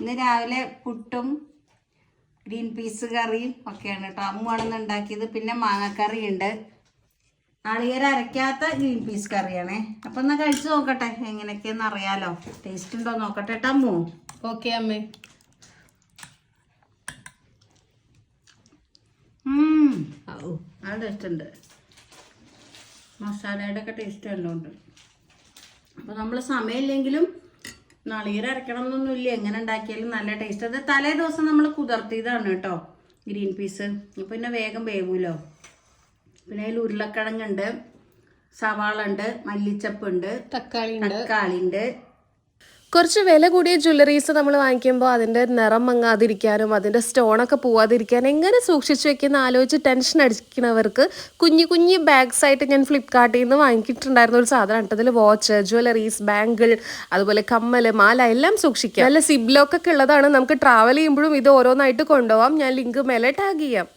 ഇന്ന് രാവിലെ പുട്ടും ഗ്രീൻ പീസ് കറിയും ഒക്കെയാണ് കേട്ടോ. അമ്മുവാണെന്ന് ഉണ്ടാക്കിയത്. പിന്നെ മാങ്ങക്കറി ഉണ്ട് നാളികേര അരയ്ക്കാത്ത ഗ്രീൻ പീസ് കറിയാണേ. അപ്പൊ എന്നാ കഴിച്ചു നോക്കട്ടെ. എങ്ങനെയൊക്കെയെന്ന് അറിയാലോ. ടേസ്റ്റ് ഉണ്ടോ നോക്കട്ടെ കേട്ടോ അമ്മു. ഓക്കെ അമ്മേ. ടേസ്റ്റ് ഉണ്ട്. മസാലയുടെ ഒക്കെ ടേസ്റ്റ് നല്ലോണ്ട്. അപ്പോൾ നമ്മൾ സമയമില്ലെങ്കിലും നാളികേരം അരക്കണം എന്നൊന്നുമില്ല എങ്ങനെ ഉണ്ടാക്കിയാലും നല്ല ടേസ്റ്റ് അത് തലേ ദിവസം നമ്മൾ കുതിർത്തിയതാണ് കേട്ടോ ഗ്രീൻ പീസ്. അപ്പോൾ പിന്നെ വേഗം വേവൂലോ. പിന്നെ അതിൽ ഉരുളക്കിഴങ്ങുണ്ട് സവാള ഉണ്ട് മല്ലിച്ചപ്പ് ഉണ്ട് തക്കാളി ഉണ്ട്. തക്കാളി ഉണ്ട്. കുറച്ച് വില കൂടിയ ജ്വല്ലറീസ് നമ്മൾ വാങ്ങിക്കുമ്പോൾ അതിന്റെ നിറം മങ്ങാതിരിക്കാനും അതിന്റെ സ്റ്റോണൊക്കെ പോവാതിരിക്കാനും എങ്ങനെ സൂക്ഷിച്ചു വെക്കുന്ന ആലോചിച്ച് ടെൻഷൻ അടിക്കുന്നവർക്ക് കുഞ്ഞു കുഞ്ഞു ബാഗ്സ് ആയിട്ട് ഞാൻ ഫ്ലിപ്കാർട്ടിൽ നിന്ന് വാങ്ങിയിട്ടുണ്ടായിരുന്ന ഒരു സാധനം അതിൽ വാച്ച് ജ്വല്ലറീസ് ബാങ്കിൾ അതുപോലെ കമ്മൽ മാല എല്ലാം സൂക്ഷിക്കാം. നല്ല സിബ്ലോക്കൊക്കെ ഉള്ളതാണ്. നമുക്ക് ട്രാവൽ ചെയ്യുമ്പോഴും ഇത് ഓരോന്നായിട്ട് കൊണ്ടുപോകാം ഞാൻ ലിങ്ക് മേലെ ടാഗ് ചെയ്യാം.